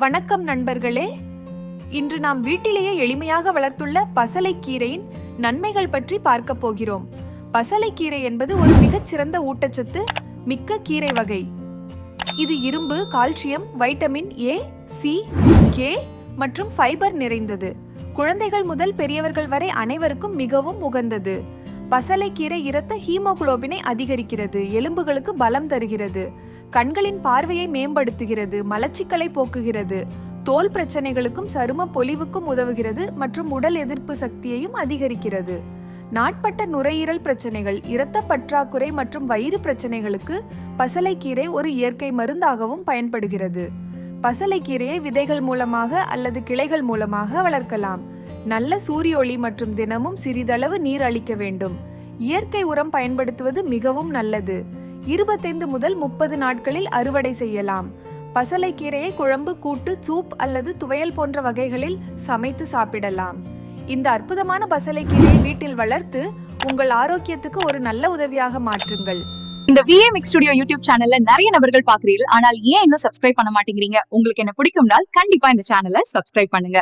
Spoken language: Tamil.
வணக்கம் நண்பர்களே. இன்று நாம் வீட்டிலேயே எளிமையாக வளர்த்துள்ள பசலைக்கீரையின் நன்மைகள் பற்றி பார்க்க போகிறோம். பசலைக்கீரை என்பது ஒரு மிகச்சிறந்த ஊட்டச்சத்து மிக்க கீரை வகை. இது இரும்பு calcium vitamin A C K மற்றும் ஃபைபர் நிறைந்தது. குழந்தைகள் முதல் பெரியவர்கள் வரை அனைவருக்கும் மிகவும் உகந்தது. பசலைக்கீரை இரத்த ஹீமோகுளோபினை அதிகரிக்கிறது எலும்புகளுக்கு பலம் தருகிறது. கண்களின் பார்வையை மேம்படுத்துகிறது மலச்சிக்கலை போக்குகிறது. தோல் பிரச்சனைகளுக்கும் சரும பொலிவுக்கும் உதவுகிறது மற்றும் உடல் எதிர்ப்பு சக்தியையும் அதிகரிக்கிறது. நாட்பட்ட நுரையீரல் பிரச்சனைகள் இரத்த பற்றாக்குறை மற்றும் வயிறு பிரச்சனைகளுக்கு பசலைக்கீரை ஒரு இயற்கை மருந்தாகவும் பயன்படுகிறது. பசலைக்கீரையை விதைகள் மூலமாக அல்லது கிளைகள் மூலமாக வளர்க்கலாம். நல்ல சூரிய ஒளி மற்றும் தினமும் சிறிதளவு நீர் அளிக்க வேண்டும். இயற்கை உரம் பயன்படுத்துவது மிகவும் நல்லது. இருபத்தைந்து முதல் முப்பது நாட்களில் அறுவடை செய்யலாம். பசலைக்கீரையை குழம்பு கூட்டு சூப் அல்லது துவையல் போன்ற வகைகளில் சமைத்து சாப்பிடலாம். இந்த அற்புதமான பசலைக்கீரையை வீட்டில் வளர்த்து உங்கள் ஆரோக்கியத்துக்கு ஒரு நல்ல உதவியாக மாற்றுங்கள். இந்த விஏ மிக்ஸ் ஸ்டுடியோ யூடியூப் சேனல்ல நிறைய நபர்கள் பாக்குறீர்கள் ஆனால் ஏன் இன்னும் சப்ஸ்கிரைப் பண்ண மாட்டேங்கிறீங்க? உங்களுக்கு என்ன பிடிக்கும்னால் கண்டிப்பா இந்த சேனலை சப்ஸ்கிரைப் பண்ணுங்க.